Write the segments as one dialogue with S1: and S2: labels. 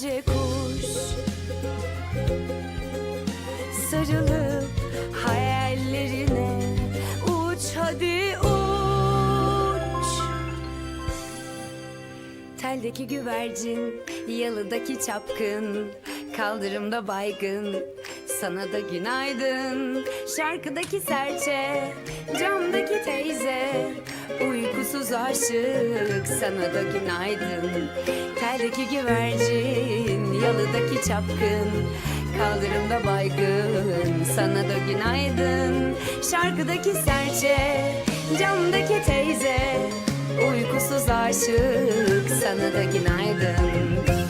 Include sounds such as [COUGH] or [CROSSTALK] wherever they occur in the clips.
S1: gece kuş. Sarılıp hayallerine uç hadi uç. Teldeki güvercin, yalıdaki çapkın kaldırımda baygın, sana da günaydın. Şarkıdaki serçe, camdaki teyze, uykusuz aşık, sana da günaydın. Teldeki güvercin, yalıdaki çapkın, kaldırımda baygın, sana da günaydın. Şarkıdaki serçe, camdaki teyze, Uykusuz aşık sana da günaydın.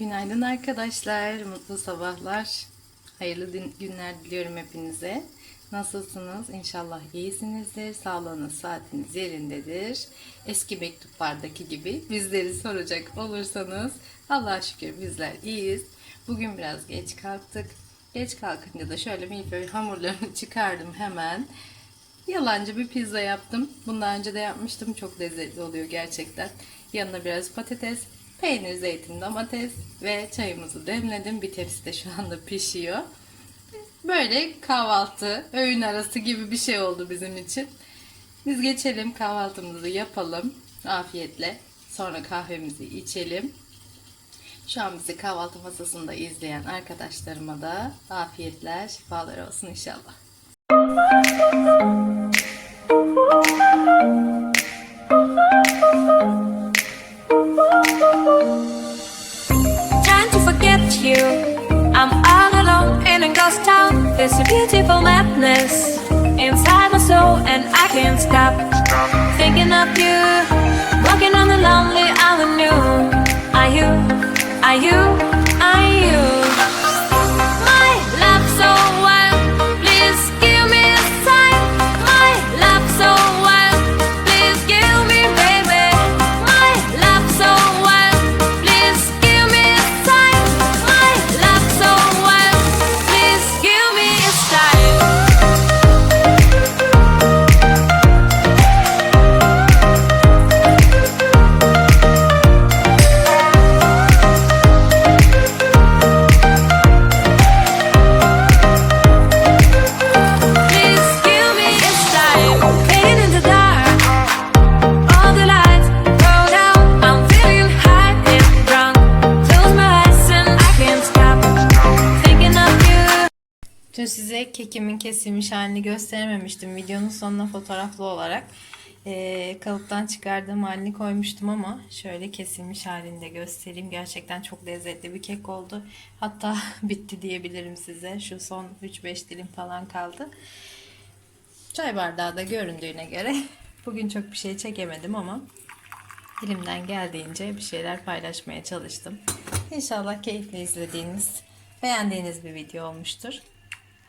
S2: Günaydın arkadaşlar, mutlu sabahlar. Hayırlı günler diliyorum hepinize. Nasılsınız? İnşallah iyisinizdir. Sağlığınız, saatiniz yerindedir. Eski mektuplardaki gibi bizleri soracak olursanız Allah'a şükür bizler iyiyiz. Bugün biraz geç kalktık. Geç kalkınca da şöyle milföy hamurlarını [LAUGHS] çıkardım hemen. Yalancı bir pizza yaptım. Bundan önce de yapmıştım. Çok lezzetli oluyor gerçekten. Yanına biraz patates, peynir, zeytin, domates ve çayımızı demledim. Bir tepsi şu anda pişiyor. Böyle kahvaltı, öğün arası gibi bir şey oldu bizim için. Biz geçelim kahvaltımızı yapalım afiyetle. Sonra kahvemizi içelim. Şu an bizi kahvaltı masasında izleyen arkadaşlarıma da afiyetler, şifalar olsun inşallah.
S3: There's a beautiful madness inside my soul, and I can't stop thinking of you. Walking on the lonely
S2: kekimin kesilmiş halini gösterememiştim. Videonun sonuna fotoğraflı olarak eee, kalıptan çıkardığım halini koymuştum ama şöyle kesilmiş halini de göstereyim. Gerçekten çok lezzetli bir kek oldu. Hatta [LAUGHS] bitti diyebilirim size. Şu son 3-5 dilim falan kaldı. Çay bardağı da göründüğüne göre [LAUGHS] bugün çok bir şey çekemedim ama elimden geldiğince bir şeyler paylaşmaya çalıştım. İnşallah keyifle izlediğiniz, beğendiğiniz bir video olmuştur.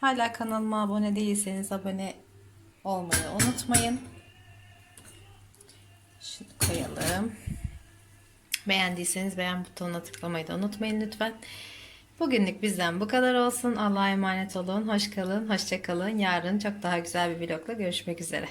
S2: Hala kanalıma abone değilseniz abone olmayı unutmayın. Şunu koyalım. Beğendiyseniz beğen butonuna tıklamayı da unutmayın lütfen. Bugünlük bizden bu kadar olsun. Allah'a emanet olun. Hoş kalın, hoşça kalın. Yarın çok daha güzel bir vlogla görüşmek üzere.